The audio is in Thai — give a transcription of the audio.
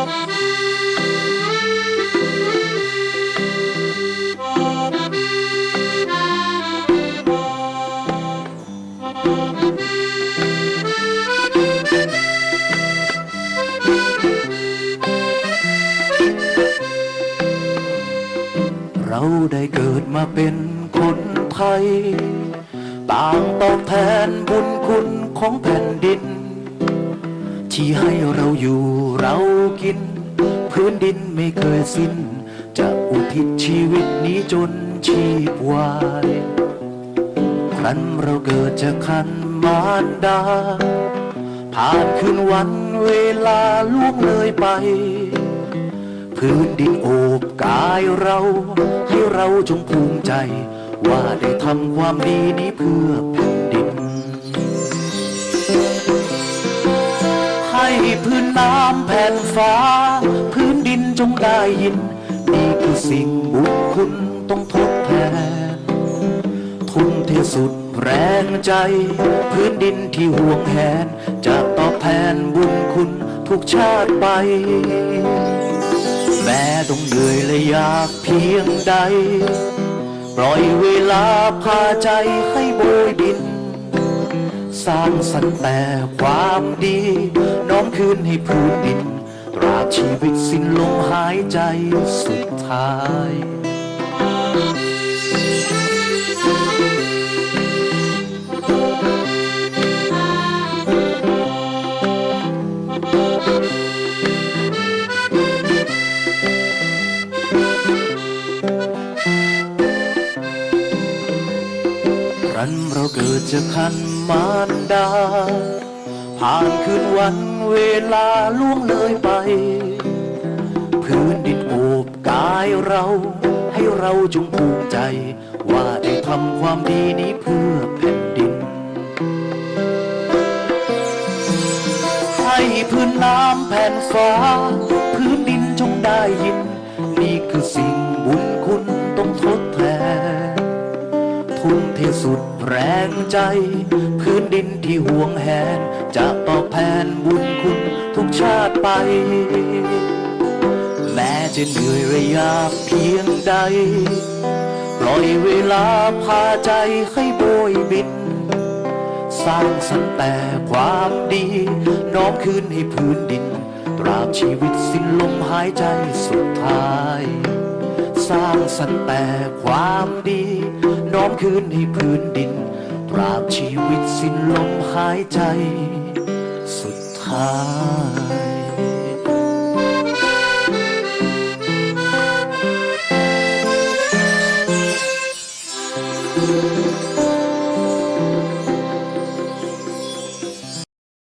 เราได้เกิดมาเป็นคนไทย ต่างตอบแทนบุญคุณของแผ่นดิน ที่ให้เราอยู่เรากิน พื้นดินไม่เคยสิ้น จะอุทิศชีวิตนี้จนชีพวายครั้นเราเกิดจากคันมารดา ผ่านคืนวันเวลาล่วงเลยไป พื้นดินโอบกายเรา ให้เราจงภูมิใจ ว่าได้ทำความดีนี้เพื่อแผ่น ฟ้า พื้นดินจงได้ยิน นี่คือสิ่งบุญคุณต้องทดแทน ทุ่มเทสุดแรงใจ พื้นดินที่ห่วงแหน จะตอบแทนบุญคุณทุกชาติไป แม้ต้องเหนื่อยและยากเพียงใด ปล่อยเวลาพาใจให้โบยบินสร้างสรรค์แต่ความดี น้อมคืนให้พื้นดิน ตราชีวิตสิ้นลมหายใจสุดท้ายรันเราเกิดจากคันมารดา ผ่านคืนวันเวลาล่วงเลยไป เราให้เราจงภูมิใจ ว่าได้ทำความดีนี้เพื่อแผ่นดิน ให้พื้นน้ำแผ่นฟ้า พื้นดินจงได้ยิน นี่คือสิ่งบุญคุณต้องทดแทนทุ่มเทสุดแรงใจ พื้นดินที่ห่วงแหน จะตอบแทนบุญคุณทุกชาติไป จะเหนื่อยระยะเพียงใด ปล่อยเวลาพาใจให้โบยบิน สร้างสรรค์แต่ความดีน้อมคืนให้พื้นดิน ตราบชีวิตสิ้นลมหายใจสุดท้าย สร้างสรรค์แต่ความดีน้อมคืนให้พื้นดิน ตราบชีวิตสิ้นลมหายใจสุดท้าย you.